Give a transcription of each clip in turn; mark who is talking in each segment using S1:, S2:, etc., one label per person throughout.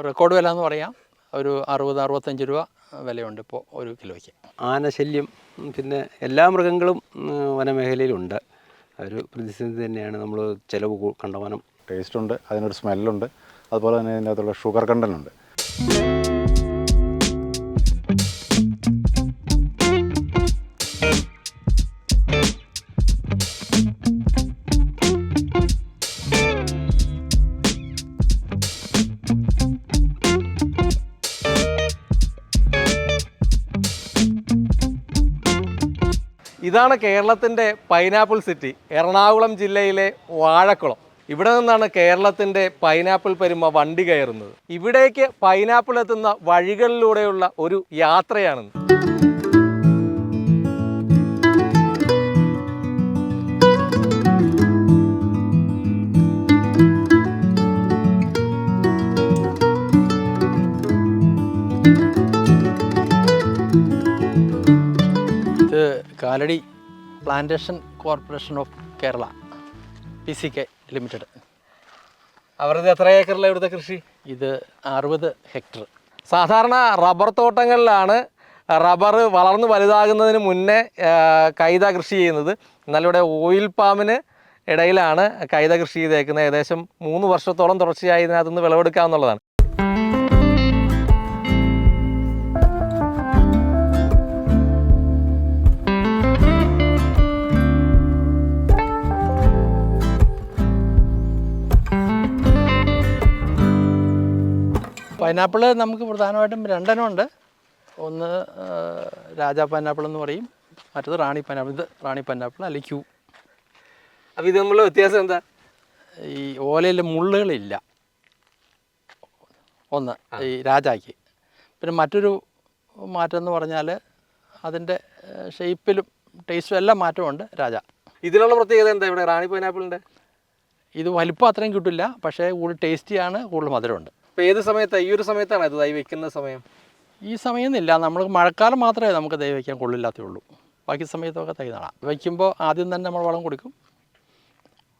S1: Record വില എന്ന് പറയാം. ഒരു അറുപത് അറുപത്തഞ്ച് രൂപ വിലയുണ്ട് ഇപ്പോൾ ഒരു കിലോയ്ക്ക്.
S2: ആനശല്യം പിന്നെ എല്ലാ മൃഗങ്ങളും വനമേഖലയിലുണ്ട്. ഒരു പ്രതിസന്ധി തന്നെയാണ് നമ്മൾ ചിലവ് കണ്ടവനം. കണ്ടമാനം
S3: ടേസ്റ്റ് ഉണ്ട് അതിനൊരു സ്മെല്ലുണ്ട് അതുപോലെ തന്നെ അതിനകത്തുള്ള അകത്തുള്ള ഷുഗർ കണ്ടന്റ്
S4: ഇതാണ് കേരളത്തിന്റെ പൈനാപ്പിൾ സിറ്റി എറണാകുളം ജില്ലയിലെ വാഴക്കുളം. ഇവിടെ നിന്നാണ് കേരളത്തിന്റെ പൈനാപ്പിൾ പെരുമ വണ്ടി കയറുന്നത്. ഇവിടേക്ക് പൈനാപ്പിൾ എത്തുന്ന വഴികളിലൂടെയുള്ള ഒരു യാത്രയാണ്
S1: Kalady plantation corporation of Kerala P C K limited.
S4: അവരുടെ എത്ര ഏക്കറിലെ ഇവിടുത്തെ കൃഷി?
S1: ഇത് അറുപത് ഹെക്ടർ.
S4: സാധാരണ റബ്ബർ തോട്ടങ്ങളിലാണ് റബ്ബർ വളർന്നു വലുതാകുന്നതിന് മുന്നേ കൈത കൃഷി ചെയ്യുന്നത്. എന്നാൽ ഇവിടെ ഓയിൽ പാമിന് ഇടയിലാണ് കൈത കൃഷി ചെയ്തേക്കുന്നത്. ഏകദേശം മൂന്ന് വർഷത്തോളം തുടർച്ചയായി ഇതിനകത്തുനിന്ന് വിളവെടുക്കാമെന്നുള്ളതാണ്
S1: പൈനാപ്പിൾ നമുക്ക് പ്രധാനമായിട്ടും രണ്ടെണ്ണം ഉണ്ട്. ഒന്ന് രാജാ പൈനാപ്പിൾ എന്ന് പറയും. മറ്റത് റാണി പൈനാപ്പിൾ ഇത് റാണി പൈനാപ്പിൾ അല്ലെങ്കിൽ ക്യൂ.
S4: അപ്പോൾ ഇത് തമ്മിലുള്ള വ്യത്യാസം എന്താ?
S1: ഈ ഓലയിൽ മുള്ളുകളില്ല. ഒന്ന് ഈ രാജാക്ക്. പിന്നെ മറ്റൊരു മാറ്റം എന്ന് പറഞ്ഞാൽ അതിന്റെ ഷേപ്പിലും ടേസ്റ്റും എല്ലാം മാറ്റമുണ്ട് രാജ.
S4: ഇതിനുള്ള പ്രത്യേകത എന്താ ഇവിടെ? റാണി പൈനാപ്പിളിന്റെ
S1: ഇത് വലിപ്പം അത്രയും കിട്ടില്ല. പക്ഷേ കൂടുതൽ ടേസ്റ്റിയാണ് കൂടുതൽ മധുരമുണ്ട്.
S4: ഇപ്പോൾ ഏത് സമയത്താണ് ഈ ഒരു സമയത്താണ് ഇത് തൈ വെക്കുന്ന സമയം?
S1: ഈ സമയമൊന്നുമില്ല നമ്മൾ മഴക്കാലം മാത്രമേ നമുക്ക് തൈ വയ്ക്കാൻ കൊള്ളില്ലാത്തേ ഉള്ളൂ ബാക്കി സമയത്തൊക്കെ തൈ നടാം. വയ്ക്കുമ്പോൾ ആദ്യം തന്നെ നമ്മൾ വളം കൊടുക്കും.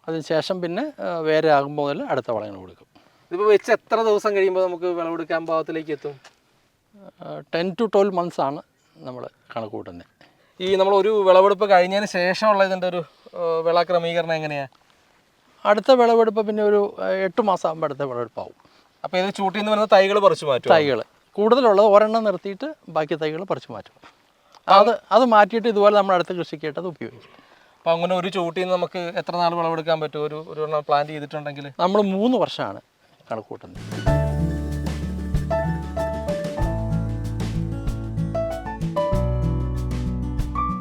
S1: അതിനുശേഷം പിന്നെ വേരാകുമ്പോൾ മുതൽ അടുത്ത വളങ്ങൾ കൊടുക്കും.
S4: ഇതിപ്പോൾ വെച്ച് എത്ര ദിവസം കഴിയുമ്പോൾ നമുക്ക് വിളവെടുക്കാൻ പാകത്തിലേക്ക് എത്തും?
S1: ടെൻ ടു ട്വൽവ് മന്ത്സ് ആണ് നമ്മൾ കണക്ക് കൂട്ടുന്നത്
S4: ഈ നമ്മൾ ഒരു വിളവെടുപ്പ് കഴിഞ്ഞതിന് ശേഷമുള്ള ഇതിന്റെ ഒരു വിള ക്രമീകരണം എങ്ങനെയാണ്
S1: അടുത്ത വിളവെടുപ്പ് പിന്നെ ഒരു എട്ട് മാസം ആകുമ്പോൾ അടുത്ത വിളവെടുപ്പാവും.
S4: അപ്പോൾ ഇത് ചൂട്ടിന്ന് നിന്ന് വരുന്ന തൈകൾ പറിച്ചു മാറ്റും
S1: തൈകൾ കൂടുതലുള്ളത് ഒരെണ്ണം നിർത്തിയിട്ട് ബാക്കി തൈകൾ പറിച്ചു മാറ്റും. അത് അത് മാറ്റിയിട്ട് ഇതുപോലെ നമ്മൾ അടുത്ത കൃഷിക്കായിട്ട് അത് ഉപയോഗിക്കും.
S4: അപ്പോൾ അങ്ങനെ ഒരു ചൂട്ടിൽ നിന്ന് നമുക്ക് എത്ര നാൾ വിളവെടുക്കാൻ പറ്റും? ഒരു ഒരു എണ്ണം പ്ലാൻ ചെയ്തിട്ടുണ്ടെങ്കിൽ
S1: നമ്മൾ മൂന്ന് വർഷമാണ് കണക്ക് കൂട്ടുന്നത്.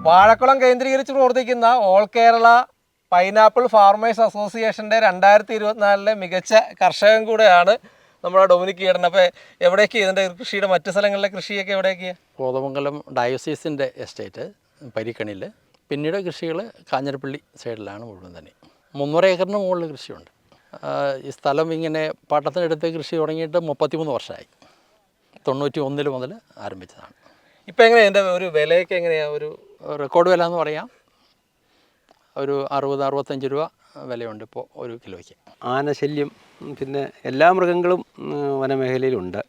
S4: വാഴക്കുളം കേന്ദ്രീകരിച്ച് പ്രവർത്തിക്കുന്ന ഓൾ കേരള പൈനാപ്പിൾ ഫാർമേഴ്സ് അസോസിയേഷന്റെ രണ്ടായിരത്തി ഇരുപത്തിനാലിലെ മികച്ച കർഷകൻ കൂടെയാണ് നമ്മുടെ ഡൊമിനിക് ഈടൻ അപ്പോൾ എവിടേക്ക് ഇതിന്റെ കൃഷിയുടെ മറ്റ് സ്ഥലങ്ങളിലെ കൃഷിയൊക്കെ എവിടേക്കാണ്
S1: കോതമംഗലം ഡയോസീസിന്റെ എസ്റ്റേറ്റ് പരിക്കണിൽ പിന്നീട് കൃഷികൾ കാഞ്ഞിരപ്പള്ളി സൈഡിലാണ് മുഴുവൻ തന്നെ. മുന്നൂറ് ഏക്കറിന് മുകളിൽ കൃഷിയുണ്ട്. ഈ സ്ഥലം ഇങ്ങനെ പാട്ടത്തിനെടുത്ത് കൃഷി തുടങ്ങിയിട്ട് മുപ്പത്തിമൂന്ന് വർഷമായി തൊണ്ണൂറ്റി ഒന്നിൽ മുതൽ ആരംഭിച്ചതാണ്.
S4: ഇപ്പോൾ എങ്ങനെയാണ് എന്റെ ഒരു വിലയൊക്കെ എങ്ങനെയാണ് ഒരു
S1: റെക്കോർഡ് വില എന്ന് പറയാം. ഒരു അറുപത് അറുപത്തഞ്ച് രൂപ വിലയുണ്ട് ഇപ്പോൾ ഒരു കിലോയ്ക്ക്.
S2: ആനശല്യം പിന്നെ എല്ലാ മൃഗങ്ങളും വനമേഖലയിലുണ്ട്.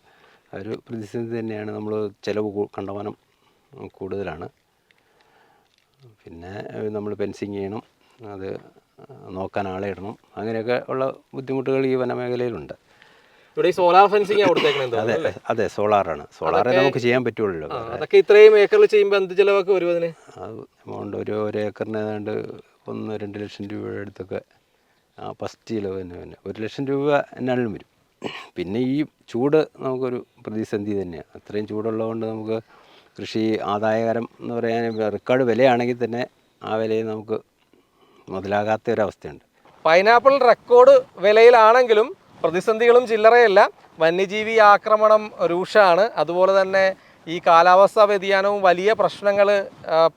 S2: ഒരു പ്രതിസന്ധി തന്നെയാണ്. നമ്മൾ ചിലവ് കണ്ടവനം കണ്ടമാനം കൂടുതലാണ്. പിന്നെ നമ്മൾ ഫെൻസിങ് ചെയ്യണം. അത് നോക്കാൻ ആളെ ഇടണം. അങ്ങനെയൊക്കെ ഉള്ള ബുദ്ധിമുട്ടുകൾ ഈ വനമേഖലയിലുണ്ട്.
S4: ഇവിടെ ഈ സോളാർ ഫെൻസിങ് കൊടുത്തേക്കണത്
S2: അതെ അതെ സോളാറാണ്. സോളാറേ നമുക്ക് ചെയ്യാൻ പറ്റുള്ളൂ.
S4: അതൊക്കെ ഇത്രയും ഏക്കറിൽ ചെയ്യുമ്പോൾ എന്ത് ചിലവൊക്കെ വരും അതിന്
S2: അത് എമൗണ്ട് ഒരു ഒരു ഏക്കറിന് ഏതാണ്ട് ഒന്ന് രണ്ട് ലക്ഷം രൂപയുടെ അടുത്തൊക്കെ ഫസ്റ്റ് ചിലവ് തന്നെ തന്നെ ഒരു ലക്ഷം രൂപ എന്നാലും വരും. പിന്നെ ഈ ചൂട് നമുക്കൊരു പ്രതിസന്ധി തന്നെയാണ് അത്രയും ചൂടുള്ളതുകൊണ്ട് നമുക്ക് കൃഷി ആദായകരം എന്ന് പറയാൻ റെക്കോർഡ് വിലയാണെങ്കിൽ തന്നെ ആ വിലയിൽ നമുക്ക് മുതലാകാത്ത ഒരവസ്ഥയുണ്ട്
S4: പൈനാപ്പിൾ റെക്കോർഡ് വിലയിലാണെങ്കിലും പ്രതിസന്ധികളും ചില്ലറയല്ല. വന്യജീവി ആക്രമണം രൂക്ഷമാണ്. അതുപോലെ തന്നെ ഈ കാലാവസ്ഥാ വ്യതിയാനവും വലിയ പ്രശ്നങ്ങൾ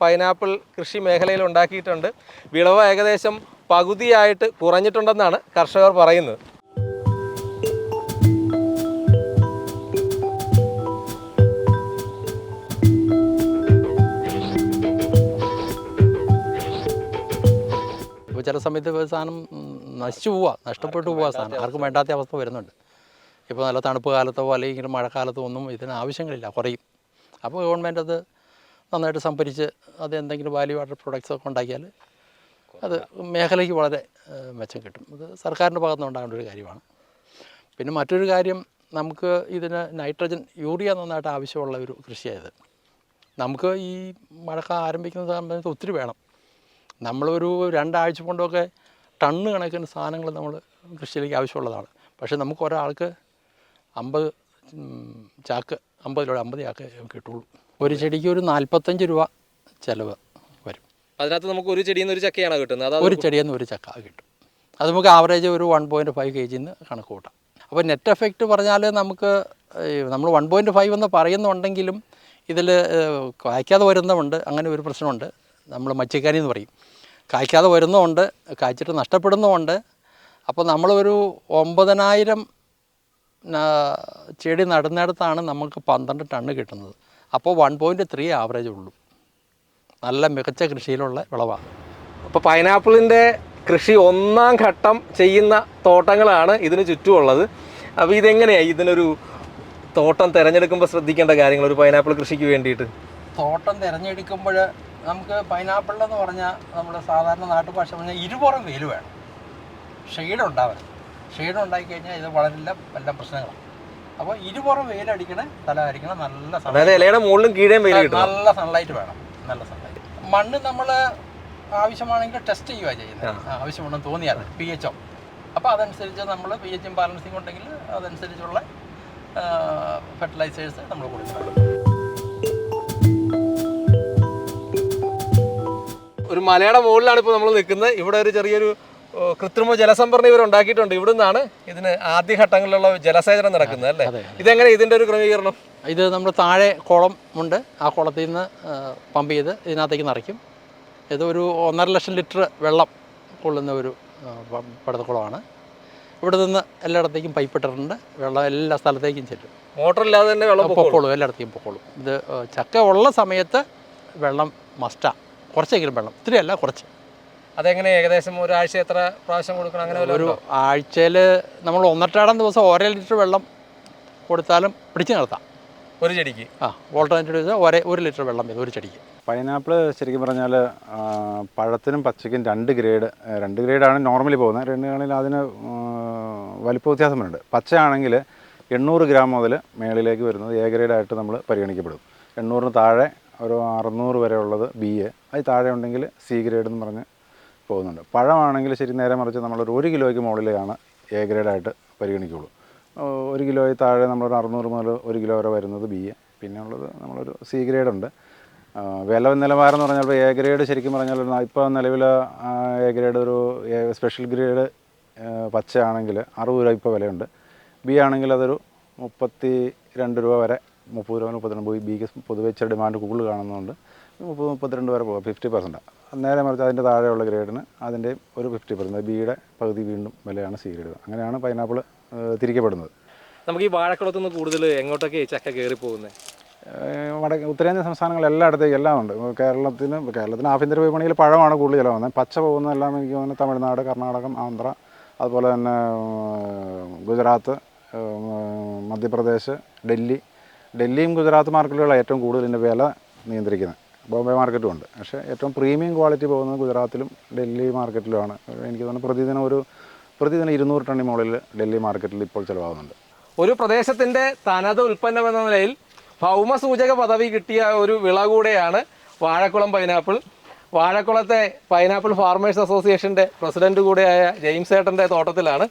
S4: പൈനാപ്പിൾ കൃഷി മേഖലയിൽ ഉണ്ടാക്കിയിട്ടുണ്ട്. വിളവ് ഏകദേശം പകുതിയായിട്ട് കുറഞ്ഞിട്ടുണ്ടെന്നാണ് കർഷകർ പറയുന്നത്.
S1: ചില സമയത്ത് സാധനം നശിച്ചു പോവുക നഷ്ടപ്പെട്ടു പോവുക സാധനം. ആർക്കും വേണ്ടാത്ത അവസ്ഥ വരുന്നുണ്ട്. ഇപ്പോൾ നല്ല തണുപ്പ് കാലത്തോ അല്ലെങ്കിൽ മഴക്കാലത്തോ ഒന്നും ഇതിന് ആവശ്യങ്ങളില്ല കുറയും. അപ്പോൾ ഗവൺമെന്റ് അത് നന്നായിട്ട് സംഭരിച്ച് അത് എന്തെങ്കിലും വാല്യൂ വാട്ടർ പ്രൊഡക്ട്സ് ഒക്കെ ഉണ്ടാക്കിയാൽ അത് മേഖലയ്ക്ക് വളരെ മെച്ചം കിട്ടും. അത് സർക്കാരിന്റെ ഭാഗത്ത് നിന്ന് ഉണ്ടാകേണ്ട ഒരു കാര്യമാണ്. പിന്നെ മറ്റൊരു കാര്യം നമുക്ക് ഇതിന് നൈട്രജൻ യൂറിയ നന്നായിട്ട് ആവശ്യമുള്ള ഒരു കൃഷിയായത്. നമുക്ക് ഈ മഴക്കാലം ആരംഭിക്കുന്ന സമയത്ത് ഒത്തിരി വേണം. നമ്മളൊരു രണ്ടാഴ്ച കൊണ്ടൊക്കെ ടണ്ണ് കണക്കിന് സാധനങ്ങൾ നമ്മൾ കൃഷിയിലേക്ക് ആവശ്യമുള്ളതാണ്. പക്ഷേ നമുക്ക് ഒരാൾക്ക് അമ്പത് ചാക്ക് അമ്പത് രൂപ അമ്പത് ആക്കേ കിട്ടുള്ളൂ. ഒരു ചെടിക്ക് ഒരു നാൽപ്പത്തഞ്ച് രൂപ ചിലവ് വരും.
S4: അതിനകത്ത് നമുക്ക് ഒരു ചെടിയിൽ നിന്ന് ഒരു ചക്കയാണ് കിട്ടുന്നത്?
S1: ഒരു ചെടിയിൽ നിന്ന് ഒരു ചക്ക കിട്ടും. അത് നമുക്ക് ആവറേജ് ഒരു വൺ പോയിന്റ് ഫൈവ് കെ ജിന്ന് കണക്ക് കൂട്ടാം. അപ്പോൾ നെറ്റ് എഫക്റ്റ് പറഞ്ഞാൽ നമുക്ക് നമ്മൾ വൺ പോയിന്റ് ഫൈവ് എന്ന് പറയുന്നുണ്ടെങ്കിലും ഇതിൽ കായ്ക്കാതെ വരുന്നതുണ്ട്. അങ്ങനെ ഒരു പ്രശ്നമുണ്ട്. നമ്മൾ മച്ചിക്കാരി എന്ന് പറയും. കായ്ക്കാതെ വരുന്നതുണ്ട് കായ്ച്ചിട്ട് നഷ്ടപ്പെടുന്നതുണ്ട്. അപ്പോൾ നമ്മളൊരു ഒമ്പതിനായിരം ചെടി നടുന്നിടത്താണ് നമുക്ക് പന്ത്രണ്ട് ടണ്ണ് കിട്ടുന്നത്. അപ്പോൾ വൺ പോയിന്റ് ത്രീ ആവറേജ് ഉള്ളൂ. നല്ല മികച്ച കൃഷിയിലുള്ള വിളവാണ്
S4: അപ്പോൾ പൈനാപ്പിളിന്റെ കൃഷി ഒന്നാം ഘട്ടം ചെയ്യുന്ന തോട്ടങ്ങളാണ് ഇതിന് ചുറ്റുമുള്ളത്. അപ്പോൾ ഇതെങ്ങനെയാണ് ഇതിനൊരു തോട്ടം തിരഞ്ഞെടുക്കുമ്പോൾ ശ്രദ്ധിക്കേണ്ട കാര്യങ്ങൾ ഒരു പൈനാപ്പിൾ കൃഷിക്ക് വേണ്ടിയിട്ട്?
S1: തോട്ടം തിരഞ്ഞെടുക്കുമ്പോൾ നമുക്ക് പൈനാപ്പിൾ എന്ന് പറഞ്ഞാൽ നമ്മുടെ സാധാരണ നാട്ടുഭാഷ പറഞ്ഞാൽ ഇരുപുറം വെയിൽ വേണം. ഷെയ്ഡ് ഉണ്ടാവരുത് ഷെയ്ഡ് ഉണ്ടാക്കി കഴിഞ്ഞാൽ ഇത് വളരില്ല എല്ലാം പ്രശ്നങ്ങളാണ് അപ്പോൾ ഇരുപുറം വെയിലടിക്കണ സ്ഥലമായിരിക്കണം നല്ല
S4: അതായത് ഇലയുടെ മുകളിലും കീഴേ വെയിൽ
S1: നല്ല സൺലൈറ്റ് വേണം നല്ല സൺലൈറ്റ് മണ്ണ് നമ്മൾ ആവശ്യമാണെങ്കിൽ ടെസ്റ്റ് ചെയ്യുക ചെയ്യുന്നത്. ആവശ്യമുണ്ടെന്ന് തോന്നിയാൽ പി എച്ച് ഒ അപ്പോൾ അതനുസരിച്ച് നമ്മൾ പി എച്ചും ബാലൻസിങ് ഉണ്ടെങ്കിൽ അതനുസരിച്ചുള്ള ഫെർട്ടിലൈസേഴ്സ് നമ്മൾ കൊടുക്കണം.
S4: ഒരു മലയുടെ മുകളിലാണ് ഇപ്പോൾ നമ്മൾ നിൽക്കുന്നത്. ഇവിടെ ഒരു ചെറിയൊരു കൃത്രിമ ജലസംഭരണി ഇവർ ഉണ്ടാക്കിയിട്ടുണ്ട്. ഇവിടെ നിന്നാണ് ഇതിന് ആദ്യഘട്ടങ്ങളിലുള്ള ജലസേചനം നടക്കുന്നത് അല്ലേ. ഇതെങ്ങനെ ഇതിന്റെ ഒരു ക്രമീകരണം?
S1: ഇത് നമ്മൾ താഴെ കുളം ഉണ്ട്. ആ കുളത്തിൽ നിന്ന് പമ്പ് ചെയ്ത് ഇതിനകത്തേക്ക് നിറയ്ക്കും. ഇത് ഒരു ഒന്നര ലക്ഷം ലിറ്റർ വെള്ളം കൊള്ളുന്ന ഒരു പടത്തക്കുളമാണ്. ഇവിടെ നിന്ന് എല്ലായിടത്തേക്കും പൈപ്പ് ഇട്ടിട്ടുണ്ട്. വെള്ളം എല്ലാ സ്ഥലത്തേക്കും ചെല്ലും.
S4: മോട്ടർ ഇല്ലാതെ തന്നെ വെള്ളം പൊക്കോളും.
S1: എല്ലായിടത്തേക്കും പൊക്കോളും. ഇത് ചക്ക ഉള്ള സമയത്ത് വെള്ളം മസ്റ്റാണ് കുറച്ചെങ്കിലും വെള്ളം. ഇത്രയല്ല അല്ല കുറച്ച്.
S4: അതെങ്ങനെ ഏകദേശം ഒരാഴ്ച എത്ര പ്രാവശ്യം കൊടുക്കണം? അങ്ങനെ
S1: ഒരു? ആഴ്ചയിൽ നമ്മൾ ഒന്നറ്റാടം ദിവസം ഒരേ ലിറ്റർ വെള്ളം കൊടുത്താലും പിടിച്ചു നിർത്താം.
S4: ഒരു ചെടിക്ക്?
S1: ആ ഓൾട്ടർനേറ്റീവ് വെച്ചാൽ ഒരേ ഒരു ലിറ്റർ വെള്ളം വരും ഒരു ചെടിക്ക്.
S3: പൈനാപ്പിൾ ശരിക്കും പറഞ്ഞാൽ പഴത്തിനും പച്ചയ്ക്കും രണ്ട് ഗ്രേഡ് രണ്ട് ഗ്രേഡാണ് നോർമലി പോകുന്നത്. രണ്ട് ആണെങ്കിൽ അതിന് വലിപ്പ വ്യത്യാസം വരുന്നുണ്ട് പച്ചയാണെങ്കിൽ എണ്ണൂറ് ഗ്രാം മുതൽ മേളിലേക്ക് വരുന്നത് എ ഗ്രേഡായിട്ട് നമ്മൾ പരിഗണിക്കപ്പെടും. എണ്ണൂറിന് താഴെ ഒരു അറുന്നൂറ് വരെ ഉള്ളത് ബി എ അത് താഴെ ഉണ്ടെങ്കിൽ സി ഗ്രേഡ് എന്ന് പറഞ്ഞ് പോകുന്നുണ്ട്. പഴമാണെങ്കിൽ ശരി നേരെ മറിച്ച് നമ്മളൊരു ഒരു കിലോയ്ക്ക് മുകളിലാണ് എ ഗ്രേഡായിട്ട് പരിഗണിക്കുകയുള്ളൂ ഒരു കിലോയിൽ താഴെ നമ്മളൊരു അറുന്നൂറ് മുതൽ ഒരു കിലോ വരെ വരുന്നത് ബി എ പിന്നെ ഉള്ളത് നമ്മളൊരു സി ഗ്രേഡ് ഉണ്ട്. വില നിലവാരം എന്ന് പറഞ്ഞാൽ എ ഗ്രേഡ് ശരിക്കും പറഞ്ഞാൽ ഇപ്പോൾ നിലവിൽ എ ഗ്രേഡ് ഒരു സ്പെഷ്യൽ ഗ്രേഡ് പച്ചയാണെങ്കിൽ അറുപത് രൂപ ഇപ്പോൾ വിലയുണ്ട്. ബി ആണെങ്കിൽ അതൊരു മുപ്പത്തി രണ്ട് രൂപ വരെ മുപ്പത് രൂപ മുപ്പത്തിരണ്ട് ബിക്ക് പൊതുവെ ഇച്ചിരി ഡിമാൻഡ് കൂടുതൽ കാണുന്നതുകൊണ്ട് മുപ്പത് മുപ്പത്തിരണ്ട് വരെ പോകാം ഫിഫ്റ്റി പെർസെന്റാണ് നേരെ മറിച്ച് അതിന്റെ താഴെയുള്ള ഗ്രേഡിന് അതിന്റെ ഒരു ഫിഫ്റ്റി പെർസെന്റ് ബിയുടെ പകുതി വീണ്ടും വിലയാണ് സി ഗ്രേഡ്. അങ്ങനെയാണ് പൈനാപ്പിൾ തിരിക്കപ്പെടുന്നത്.
S4: നമുക്ക് ഈ വാഴക്കുളത്ത് നിന്ന് കൂടുതൽ എങ്ങോട്ടൊക്കെ ചക്ക കയറി പോകുന്നത്
S3: വടക്ക് ഉത്തരേന്ത്യൻ സംസ്ഥാനങ്ങൾ എല്ലായിടത്തേക്കും എല്ലാം ഉണ്ട്. കേരളത്തിന് കേരളത്തിന് ആഭ്യന്തര വിപണിയിൽ പഴമാണ് കൂടുതൽ ചിലവാകുന്നത് പച്ച പോകുന്നതെല്ലാം എനിക്ക് തോന്നുന്നു തമിഴ്നാട് കർണാടകം ആന്ധ്ര അതുപോലെ തന്നെ ഗുജറാത്ത് മധ്യപ്രദേശ് ഡൽഹി. ഡൽഹിയും ഗുജറാത്ത് മാർക്കറ്റുകളാണ് ഏറ്റവും കൂടുതൽ ഇതിന്റെ വില നിയന്ത്രിക്കുന്നത്. ബോംബെ മാർക്കറ്റും ഉണ്ട്. പക്ഷേ ഏറ്റവും പ്രീമിയം ക്വാളിറ്റി പോകുന്നത് ഗുജറാത്തിലും ഡൽഹി മാർക്കറ്റിലുമാണ്. എനിക്ക് തോന്നുന്നു പ്രതിദിനം ഒരു പ്രതിദിനം ഇരുന്നൂറ് ടണ്ണി മുകളിൽ ഡൽഹി മാർക്കറ്റിൽ ഇപ്പോൾ ചിലവാകുന്നുണ്ട്.
S4: ഒരു പ്രദേശത്തിന്റെ തനത് ഉൽപ്പന്നം എന്ന നിലയിൽ ഭൗമസൂചക പദവി കിട്ടിയ ഒരു വിള കൂടെയാണ് വാഴക്കുളം പൈനാപ്പിൾ. വാഴക്കുളത്തെ പൈനാപ്പിൾ ഫാർമേഴ്സ് അസോസിയേഷന്റെ പ്രസിഡന്റ് കൂടെയായ ജെയിംസ് ഏട്ടന്റെ തോട്ടത്തിലാണ്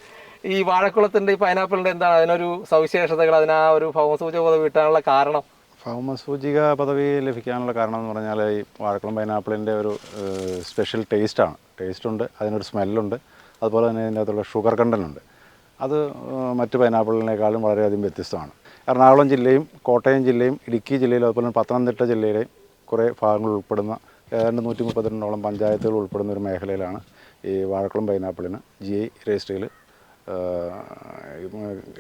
S4: ഈ വാഴക്കുളത്തിന്റെ ഈ പൈനാപ്പിളിന്റെ എന്താണ് അതിനൊരു സവിശേഷതകൾ അതിനാ ഒരു ഭൗമസൂചക പദവി കിട്ടാനുള്ള കാരണം
S3: ഭൗമസൂചിക പദവി ലഭിക്കാനുള്ള കാരണം എന്ന് പറഞ്ഞാൽ ഈ വാഴക്കുളം പൈനാപ്പിളിന്റെ ഒരു സ്പെഷ്യൽ ടേസ്റ്റാണ് ടേസ്റ്റ് ഉണ്ട് അതിനൊരു സ്മെല്ലുണ്ട് അതുപോലെ തന്നെ ഇതിന്റെ അകത്തുള്ള ഷുഗർ കണ്ടന്റുണ്ട് അത് മറ്റ് പൈനാപ്പിളിനേക്കാളും വളരെയധികം വ്യത്യസ്തമാണ്. എറണാകുളം ജില്ലയും കോട്ടയം ജില്ലയും ഇടുക്കി ജില്ലയിലും അതുപോലെ തന്നെ പത്തനംതിട്ട ജില്ലയിലെയും കുറേ ഭാഗങ്ങൾ ഉൾപ്പെടുന്ന ഏതാണ്ട് നൂറ്റി മുപ്പത്തിരണ്ടോളം പഞ്ചായത്തുകൾ ഉൾപ്പെടുന്ന ഒരു മേഖലയിലാണ് ഈ വാഴക്കുളം പൈനാപ്പിളിന് ജി ഐ രജിസ്ട്രിയിൽ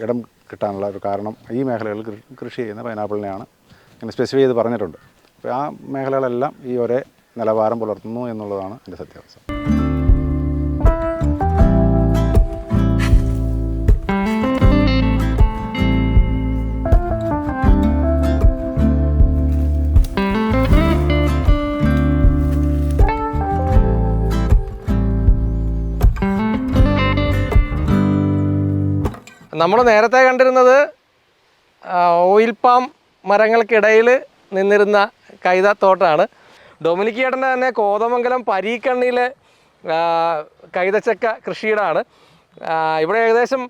S3: ഇടം കിട്ടാനുള്ള ഒരു കാരണം ഈ മേഖലകളിൽ കൃഷി ചെയ്യുന്ന പൈനാപ്പിളിനെയാണ് അങ്ങനെ സ്പെസിഫൈ ചെയ്ത് പറഞ്ഞിട്ടുണ്ട്. അപ്പോൾ ആ മേഖലകളെല്ലാം ഈ ഒരേ നിലവാരം പുലർത്തുന്നു എന്നുള്ളതാണ് എന്റെ സത്യാവസ്ഥ.
S4: നമ്മൾ നേരത്തെ കണ്ടിരുന്നത് ഓയിൽ പാം മരങ്ങൾക്കിടയിൽ നിന്നിരുന്ന കൈതത്തോട്ടാണ് ഡൊമിനിക് ഏട്ടന്റെ തന്നെ കോതമംഗലം പരീക്കണ്ണിയിലെ കൈതച്ചക്ക കൃഷിയിടാണ്. ഇവിടെ ഏകദേശം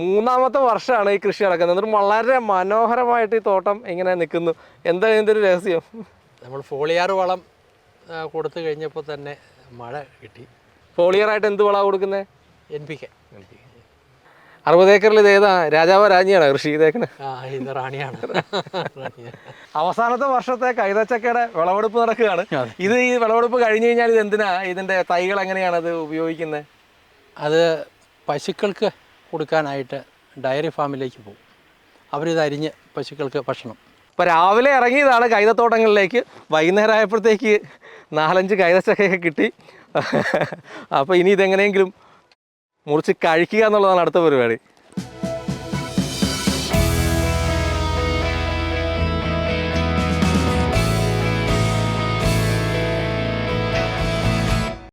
S4: മൂന്നാമത്തെ വർഷമാണ് ഈ കൃഷി നടക്കുന്നത്. എന്നിട്ട് വളരെ മനോഹരമായിട്ട് ഈ തോട്ടം ഇങ്ങനെ നിൽക്കുന്നു. എന്താ ഇതിന്റെ ഒരു രഹസ്യം?
S1: നമ്മൾ ഫോളിയാർ വളം കൊടുത്തു കഴിഞ്ഞപ്പോൾ തന്നെ മഴ കിട്ടി.
S4: ഫോളിയറായിട്ട് എന്ത് വളമാണ് കൊടുക്കുന്നത്?
S1: N P K. N P K.
S4: അറുപത് ഏക്കറിൽ ഇത് ഏതാ? രാജാവ് രാജ്ഞിയാണ് കൃഷി
S1: ഇത് റാണിയാണ്.
S4: അവസാനത്തെ വർഷത്തെ കൈതച്ചക്കയുടെ വിളവെടുപ്പ് നടക്കുകയാണ്. ഇത് ഈ വിളവെടുപ്പ് കഴിഞ്ഞു കഴിഞ്ഞാൽ ഇത് എന്തിനാ? ഇതിന്റെ തൈകൾ എങ്ങനെയാണ് അത് ഉപയോഗിക്കുന്നത്
S1: അത് പശുക്കൾക്ക് കൊടുക്കാനായിട്ട് ഡയറി ഫാമിലേക്ക് പോകും. അവരിത് അരിഞ്ഞ് പശുക്കൾക്ക് ഭക്ഷണം.
S4: ഇപ്പൊ രാവിലെ ഇറങ്ങിയതാണ് കൈതത്തോട്ടങ്ങളിലേക്ക്. വൈകുന്നേരം ആയപ്പോഴത്തേക്ക് നാലഞ്ച് കൈതച്ചക്കയൊക്കെ കിട്ടി. അപ്പോൾ ഇനി ഇതെങ്ങനെയെങ്കിലും മുറിച്ച് കഴിക്കുക എന്നുള്ളതാണ് അടുത്ത പരിപാടി.